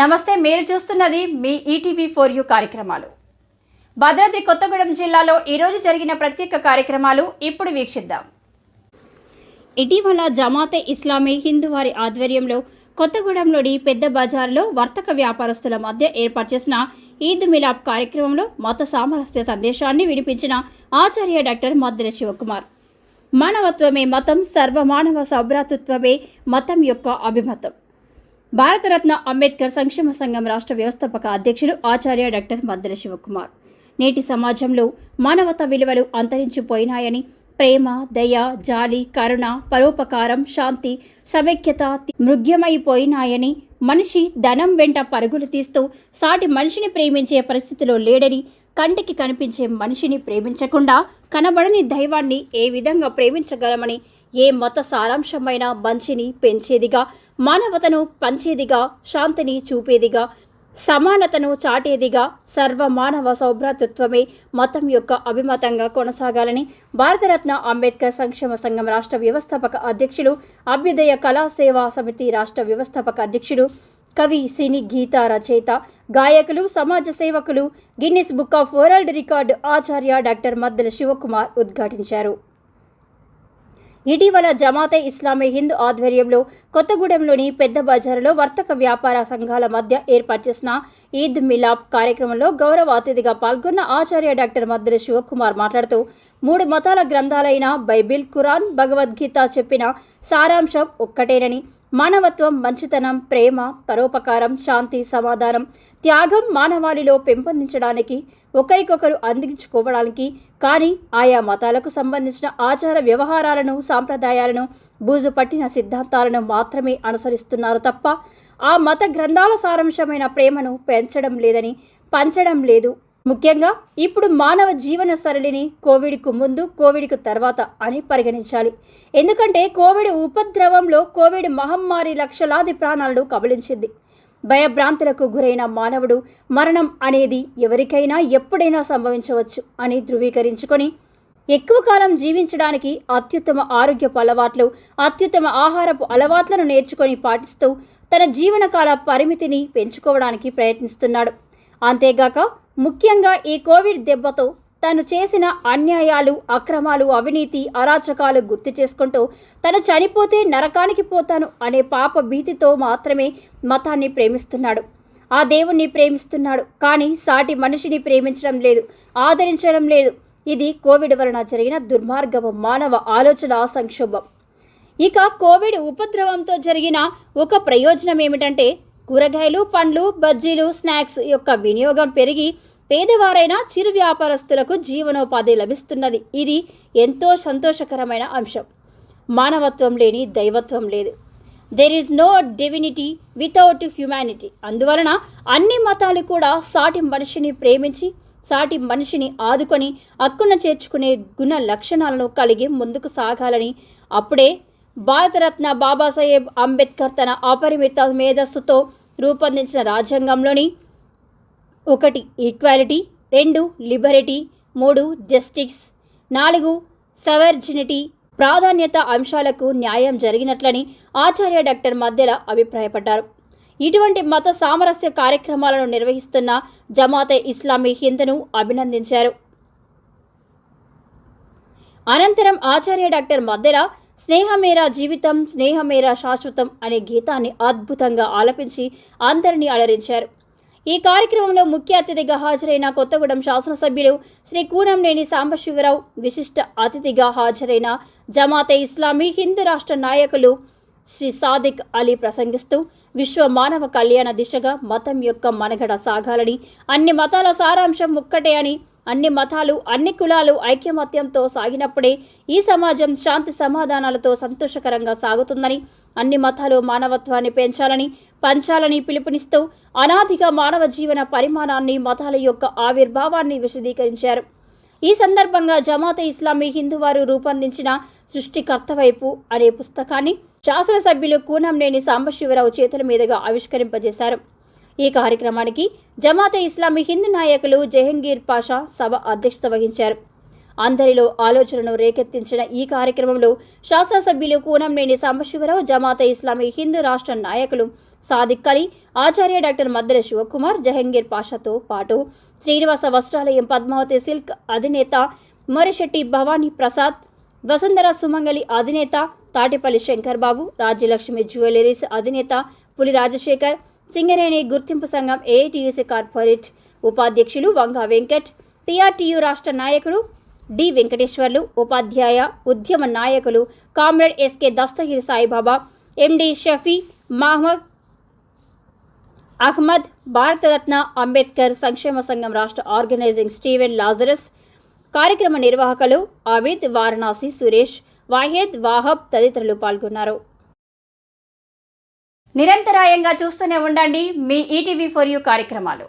నమస్తే మీరు చూస్తున్నది మీ ఈటీవీ ఫోర్ యూ కార్యక్రమాలు. భద్రాద్రి కొత్తగూడెం జిల్లాలో ఈరోజు జరిగిన ప్రత్యేక కార్యక్రమాలు ఇప్పుడు వీక్షిద్దాం. ఇటీవల జమాతే ఇస్లామీ హిందూ వారి ఆధ్వర్యంలో కొత్తగూడెంలోని పెద్ద బజార్లో వర్తక వ్యాపారస్తుల మధ్య ఏర్పాటు చేసిన ఈద్ మిలాప్ కార్యక్రమంలో మత సామరస్య సందేశాన్ని వినిపించిన ఆచార్య డాక్టర్ మద్దిర శివకుమార్. మానవత్వమే మతం సర్వమానవ సభ్రాతృత్వమే మతం యొక్క అభిమతం. భారతరత్న అంబేద్కర్ సంక్షేమ సంఘం రాష్ట్ర వ్యవస్థాపక అధ్యక్షుడు ఆచార్య డాక్టర్ మద్దెల శివకుమార్. నేటి సమాజంలో మానవత విలువలు అంతరించిపోయినాయని ప్రేమ దయ జాలి కరుణ పరోపకారం శాంతి సమైక్యత మృగ్యమైపోయినాయని మనిషి ధనం వెంట పరుగులు తీస్తూ సాటి మనిషిని ప్రేమించే పరిస్థితిలో లేడని కంటికి కనిపించే మనిషిని ప్రేమించకుండా కనబడని దైవాన్ని ఏ విధంగా ప్రేమించగలమని ఏ మత సారాంశమైన మంచిని పెంచేదిగా మానవతను పంచేదిగా శాంతిని చూపేదిగా సమానతను చాటేదిగా సర్వమానవ సౌభ్రాతృత్వమే మతం యొక్క అభిమతంగా కొనసాగాలని భారతరత్న అంబేద్కర్ సంక్షేమ సంఘం రాష్ట్ర వ్యవస్థాపక అధ్యక్షులు అభ్యుదయ కళా సేవా సమితి రాష్ట్ర వ్యవస్థాపక అధ్యక్షుడు కవి సినీ గీత రచయిత గాయకులు సమాజ సేవకులు Guinness book of world record Acharya doctor Maddela Shivakumar ఉద్ఘాటించారు. ఇటీవల జమాతే ఇస్లామీ హింద్ ఆధ్వర్యంలో కొత్తగూడెంలోని పెద్ద బజారులో వర్తక వ్యాపార సంఘాల మధ్య ఏర్పాటు చేసిన ఈద్ మిలాప్ కార్యక్రమంలో గౌరవ అతిథిగా పాల్గొన్న ఆచార్య డాక్టర్ మద్దెల శివకుమార్ మాట్లాడుతూ మూడు మతాల గ్రంథాలైన బైబిల్ ఖురాన్ భగవద్గీత చెప్పిన సారాంశం ఒక్కటేనని మానవత్వం మంచితనం ప్రేమ పరోపకారం శాంతి సమాధానం త్యాగం మానవాళిలో పెంపొందించడానికి ఒకరికొకరు అందించుకోవడానికి కానీ ఆయా మతాలకు సంబంధించిన ఆచార వ్యవహారాలను సాంప్రదాయాలను బూజు పట్టిన సిద్ధాంతాలను మాత్రమే అనుసరిస్తున్నారు తప్ప ఆ మత గ్రంథాల సారాంశమైన ప్రేమను పెంచడం లేదని పంచడం లేదు ముఖ్యంగా ఇప్పుడు మానవ జీవన సరళిని కోవిడ్కు ముందు కోవిడ్కు తర్వాత అని పరిగణించాలి. ఎందుకంటే కోవిడ్ ఉపద్రవంలో కోవిడ్ మహమ్మారి లక్షలాది ప్రాణాలను కబలించింది. భయభ్రాంతులకు గురైన మానవుడు మరణం అనేది ఎవరికైనా ఎప్పుడైనా సంభవించవచ్చు అని ధృవీకరించుకొని ఎక్కువ కాలం జీవించడానికి అత్యుత్తమ ఆరోగ్యపు అలవాట్లు అత్యుత్తమ ఆహారపు అలవాట్లను నేర్చుకొని పాటిస్తూ తన జీవనకాల పరిమితిని పెంచుకోవడానికి ప్రయత్నిస్తున్నాడు. అంతేగాక ముఖ్యంగా ఈ కోవిడ్ దెబ్బతో తను చేసిన అన్యాయాలు అక్రమాలు అవినీతి అరాచకాలు గుర్తు చేసుకుంటూ తను చనిపోతే నరకానికి పోతాను అనే పాప భీతితో మాత్రమే మతాన్ని ప్రేమిస్తున్నాడు. ఆ దేవుణ్ణి ప్రేమిస్తున్నాడు కానీ సాటి మనిషిని ప్రేమించడం లేదు ఆదరించడం లేదు. ఇది కోవిడ్ వలన జరిగిన దుర్మార్గపు మానవ ఆలోచన సంక్షోభం. ఇక కోవిడ్ ఉపద్రవంతో జరిగిన ఒక ప్రయోజనం ఏమిటంటే కూరగాయలు పండ్లు బజ్జీలు స్నాక్స్ యొక్క వినియోగం పెరిగి పేదవారైన చిరు వ్యాపారస్తులకు జీవనోపాధి లభిస్తున్నది. ఇది ఎంతో సంతోషకరమైన అంశం. మానవత్వం లేని దైవత్వం లేదు. There is no divinity without humanity అందువలన అన్ని మతాలు కూడా సాటి మనిషిని ప్రేమించి సాటి మనిషిని ఆదుకొని అక్కున చేర్చుకునే గుణ లక్షణాలను కలిగి ముందుకు సాగాలని అప్పుడే భారతరత్న బాబాసాహెబ్ అంబేద్కర్ తన అపరిమిత మేధస్సుతో రూపొందించిన రాజ్యాంగంలోని ఒకటి ఈక్వాలిటీ రెండు లిబరిటీ మూడు జస్టిస్ నాలుగు సవర్జినిటీ ప్రాధాన్యత అంశాలకు న్యాయం జరిగినట్లని ఆచార్య డాక్టర్ మధ్యల అభిప్రాయపడ్డారు. ఇటువంటి మత సామరస్య కార్యక్రమాలను నిర్వహిస్తున్న జమాతే ఇస్లామీ హింద్ను అభినందించారు. అనంతరం ఆచార్య డాక్టర్ మద్దెల స్నేహమేరా జీవితం స్నేహమేరా శాశ్వతం అనే గీతాన్ని అద్భుతంగా ఆలపించి అందరినీ అలరించారు. ఈ కార్యక్రమంలో ముఖ్య అతిథిగా హాజరైన కొత్తగూడెం శాసనసభ్యులు శ్రీ కూనంనేని సాంబశివరావు విశిష్ట అతిథిగా హాజరైన జమాతే ఇస్లామీ హిందూ రాష్ట్ర నాయకులు శ్రీ సాదిక్ అలీ ప్రసంగిస్తూ విశ్వ మానవ కళ్యాణ దిశగా మతం యొక్క మనగడ సాగాలని అన్ని మతాల సారాంశం ఒక్కటే అని అన్ని మతాలు అన్ని కులాలు ఐక్యమత్యంతో సాగినప్పుడే ఈ సమాజం శాంతి సమాధానాలతో సంతోషకరంగా సాగుతుందని అన్ని మతాలు మానవత్వాన్ని పెంచాలని పంచాలని పిలుపునిస్తూ అనాదిగా మానవ జీవన పరిమాణాన్ని మతాల యొక్క ఆవిర్భావాన్ని విశదీకరించారు. ఈ సందర్భంగా జమాత ఇస్లామీ హిందువారు రూపొందించిన సృష్టికర్త వైపు అనే పుస్తకాన్ని శాసనసభ్యులు కూనంనేని సాంబశివరావు చేతుల మీదుగా ఆవిష్కరింపజేశారు. ఈ కార్యక్రమానికి జమాతే ఇస్లామీ హిందూ నాయకులు జహంగీర్ పాషా సభ అధ్యక్షత వహించారు. అందరిలో ఆలోచనను రేకెత్తించిన ఈ కార్యక్రమంలో శాసనసభ్యులు కూనంనేని సాంబశివరావు జమాతే ఇస్లామీ హిందూ రాష్ట్ర నాయకులు సాదిక్ అలీ ఆచార్య డాక్టర్ మద్దెల శివకుమార్ జహంగీర్ పాషాతో పాటు శ్రీనివాస వస్త్రాలయం పద్మావతి సిల్క్ అధినేత మొరిశెట్టి భవానీ ప్రసాద్ వసుంధర సుమంగళి అధినేత తాటిపల్లి శంకర్ బాబు రాజ్యలక్ష్మి జ్యువెలరీస్ అధినేత పులి రాజశేఖర్ సింగరేణి గుర్తింపు సంఘం ఏఐటియుసి కార్పొరేట్ ఉపాధ్యక్షులు వంగా వెంకట్ టీఆర్టీయు రాష్ట్ర నాయకుడు డి వెంకటేశ్వర్లు ఉపాధ్యాయ ఉద్యమ నాయకులు comrade SK Dastagiri Saibaba MD Shafi Mohammed Ahmed Bharat Ratna Ambedkar సంక్షేమ సంఘం రాష్ట్ర ఆర్గనైజింగ్ స్టీవెన్ లాజరస్ కార్యక్రమ నిర్వాహకులు అమిత్ వారణాసి సురేష్ వాహేద్ వాహబ్ తదితరులు పాల్గొన్నారు. నిరంతరాయంగా చూస్తూనే ఉండండి మీ ఈటీవీ ఫర్ యూ కార్యక్రమాలు.